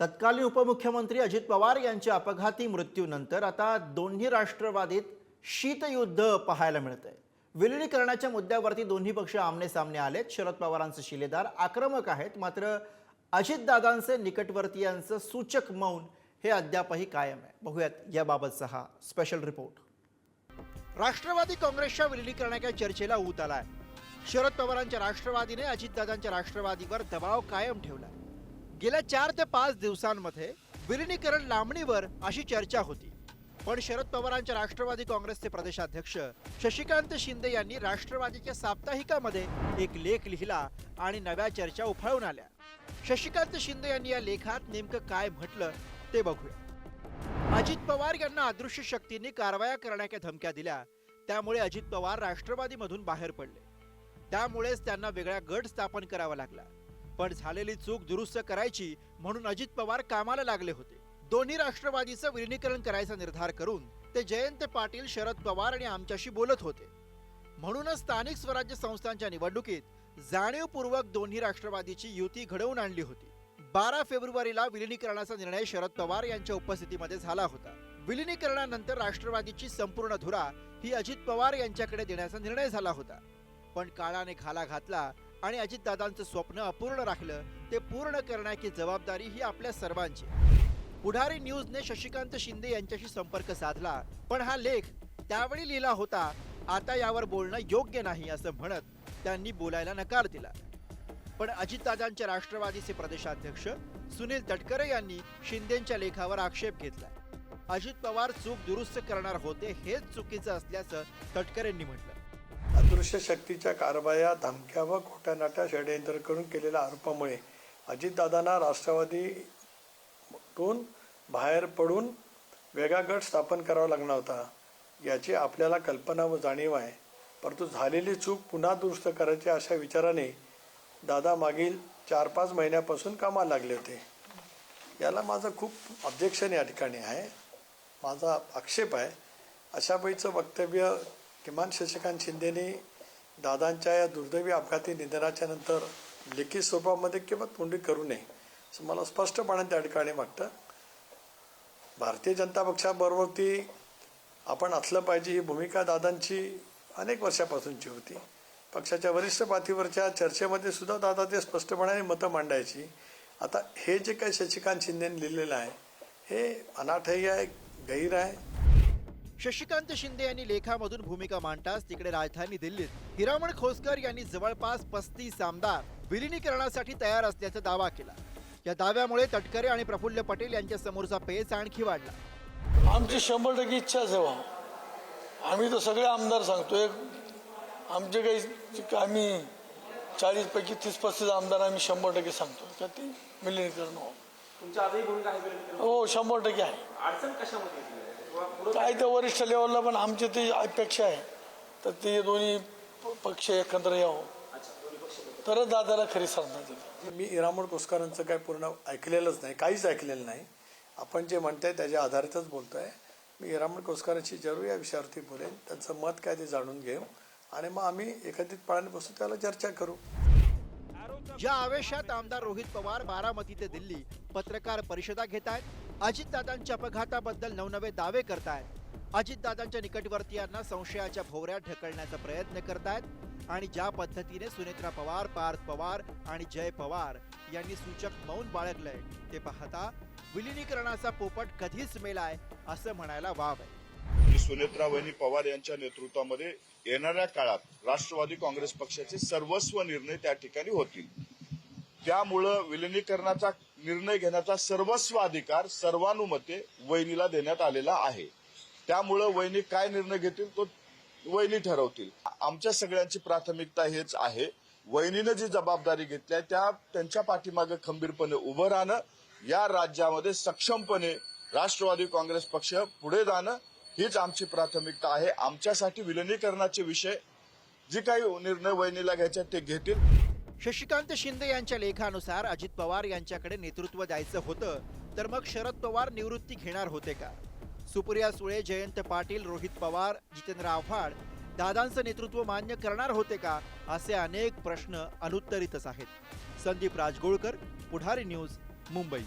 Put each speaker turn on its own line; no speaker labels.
तत्कालीन उपमुख्यमंत्री अजित पवार यांच्या अपघाती मृत्यूनंतर आता दोन्ही राष्ट्रवादीत शीतयुद्ध पाहायला मिळतंय. विलिनीकरणाच्या मुद्द्यावरती दोन्ही पक्ष आमने सामने आलेत. शरद पवारांचे शिलेदार आक्रमक आहेत. मात्र अजितदादांचे निकटवर्तीयांचं सूचक मौन हे अद्यापही कायम आहे. बघूयात याबाबतचा हा स्पेशल रिपोर्ट राष्ट्रवादी काँग्रेसच्या विलिनीकरणाच्या चर्चेला ऊत आलाय. शरद पवारांच्या राष्ट्रवादीने अजितदादांच्या राष्ट्रवादीवर दबाव कायम ठेवला गेल्या चार ते पाच दिवसांमध्ये विलिनीकरण लांबणीवर अशी चर्चा होती. पण शरद पवारांच्या राष्ट्रवादी काँग्रेसचे प्रदेशाध्यक्ष शशिकांत शिंदे यांनी राष्ट्रवादीच्या साप्ताहिकामध्ये एक लेख लिहिला आणि नव्या चर्चा उफाळून आल्या. शशिकांत शिंदे यांनी या लेखात नेमकं काय म्हटलं ते बघूया. अजित पवार यांना अदृश्य शक्तींनी कारवाया करण्याच्या धमक्या दिल्या. त्यामुळे अजित पवार राष्ट्रवादीमधून बाहेर पडले. त्यामुळेच त्यांना वेगळा गट स्थापन करावा लागला. पण झालेली चूक दुरुस्त करायची म्हणून अजित पवार कामाला लागले होते. दोन्ही राष्ट्रवादीचं विलिनीकरण करायचा निर्धार करून ते जयंत पाटील शरद पवार आणि आमच्याशी बोलत होते. म्हणूनच स्थानिक स्वराज्य संस्थांच्या निवडणुकीत जाणीवपूर्वक दोन्ही राष्ट्रवादीची युती घडवून आणली होती. बारा फेब्रुवारीला विलिनीकरणाचा निर्णय शरद पवार यांच्या उपस्थितीमध्ये झाला होता. विलिनीकरणानंतर राष्ट्रवादीची संपूर्ण धुरा ही अजित पवार यांच्याकडे देण्याचा निर्णय झाला होता. पण काळाने घाला घातला आणि अजितदादांचं स्वप्न अपूर्ण राहिलं ते पूर्ण करण्याची जबाबदारी ही आपल्या सर्वांची. पुढारी न्यूजने शशिकांत शिंदे यांच्याशी संपर्क साधला पण हा लेख त्यावेळी लिहिला होता आता यावर बोलणं योग्य नाही असं म्हणत त्यांनी बोलायला नकार दिला. पण अजितदादांच्या राष्ट्रवादीचे प्रदेशाध्यक्ष सुनील तटकरे यांनी शिंदेच्या लेखावर आक्षेप घेतला. अजित पवार चूक दुरुस्त करणार होते हेच चुकीचं असल्याचं तटकरेंनी म्हटलं.
अदृश्य शक्तीच्या कारवाया धमक्या व खोट्या नाट्या षडयंत्र करून केलेल्या आरोपामुळे अजितदादांना राष्ट्रवादीतून बाहेर पडून वेगळा गट स्थापन करावा लागणार होता याची आपल्याला कल्पना व जाणीव आहे. परंतु झालेली चूक पुन्हा दुरुस्त करायची अशा विचाराने दादा मागील चार पाच महिन्यापासून कामाला लागले होते. याला माझं खूप ऑब्जेक्शन या ठिकाणी आहे. माझा आक्षेप आहे. अशा बाईचं वक्तव्य किमान शशिकांत शिंदेने दादांच्या या दुर्दैवी अपघाती निधनाच्या नंतर लेखी स्वरूपामध्ये किंवा तोंडी करू नये असं मला स्पष्टपणे त्या ठिकाणी वाटतं. भारतीय जनता पक्षाबरोबर ती आपण असलं पाहिजे ही भूमिका दादांची अनेक वर्षापासूनची होती. पक्षाच्या वरिष्ठ पातळीवरच्या चर्चेमध्ये सुद्धा दादा ते स्पष्टपणाने मतं मांडायची. आता हे जे काही शशिकांत शिंदेने लिहिलेलं आहे हे अनाठही आहे गैर आहे.
शशिकांत शिंदे यांनी लेखामधून भूमिका मांडताच तिकडे राजधानी दिल्लीत हिरामण खोसकर यांनी जवळपास पस्तीस आमदार विलिनीकरणासाठी तयार असल्याचा दावा केला. या दाव्यामुळे तटकरे आणि प्रफुल्ल पटेल यांच्या समोरचा पेच आणखी वाढला.
आमची शंभर टक्के इच्छाच आहे बा आम्ही तर सगळे आमदार सांगतोय. आमचे काही आम्ही चाळीसपैकी तीस पस्तीस आमदार आम्ही शंभर टक्के सांगतो. का ते विलिनीकरण हो शंभर टक्के आहे. काय तर वरिष्ठ लेवलला पण आमची ती अपेक्षा आहे. तर ते दोन्ही पक्ष एकत्र यावं.
अच्छा दोन्ही पक्ष बदल.
तरच दादाला खरी दिली.
मी इरामोड कोस्करांचं काय पूर्ण ऐकलेलंच नाही काहीच ऐकलेलं नाही. आपण जे म्हणताय त्याच्या आधारितच बोलतोय. मी इरामोड कोस्करांशी जरूर या विषयावरती बोलेन. त्यांचं मत काय ते जाणून घेऊ. आणि मग आम्ही एकत्रितपणाने बसू त्याला चर्चा करू.
ज्या आवेशात आमदार रोहित पवार बारामती ते दिल्ली पत्रकार परिषदा घेत आहेत अजितदादांच्या अपघाताबद्दल नवनवे दावे करतायत. अजितदादांच्या निकटवर्तीयांना संशयाच्या भोवऱ्यात ढकलण्याचा प्रयत्न करतायत आणि ज्या पद्धतीने सुनेत्रा पवार पार्थ पवार आणि जय पवार यांनी सूचक मौन बाळगलंय ते पाहता विलिनीकरणाचा पोपट कधीच मेलाय असं म्हणायला वाव आहे.
की सुनेत्रा वहिनी पवार यांच्या नेतृत्वामध्ये येणाऱ्या काळात राष्ट्रवादी काँग्रेस पक्षाचे सर्वस्व निर्णय त्या ठिकाणी होतील. त्यामुळं विलिनीकरणाचा निर्णय घेण्याचा सर्वस्व अधिकार सर्वानुमते वहिनीला देण्यात आलेला आहे. त्यामुळं वहिनी काय निर्णय घेतील तो वहिनी ठरवतील. आमच्या सगळ्यांची प्राथमिकता हेच आहे. वहिनीनं जी जबाबदारी घेतली आहे त्या त्यांच्या पाठीमागे खंबीरपणे उभं राहणं या राज्यामध्ये सक्षमपणे राष्ट्रवादी काँग्रेस पक्ष पुढे जाणं हीच आमची प्राथमिकता आहे. आमच्यासाठी विलनीकरणाचे विषय जे काही निर्णय वहिनीला घ्यायचे ते घेतील.
शशिकांत शिंदे यांच्या लेखानुसार अजित पवार यांच्याकडे नेतृत्व द्यायचं होतं तर मग शरद पवार निवृत्ती घेणार होते का? सुप्रिया सुळे जयंत पाटील रोहित पवार जितेंद्र आव्हाड दादांचं नेतृत्व मान्य करणार होते का असे अनेक प्रश्न अनुत्तरितच आहेत. संदीप राजगोळकर पुढारी न्यूज मुंबई.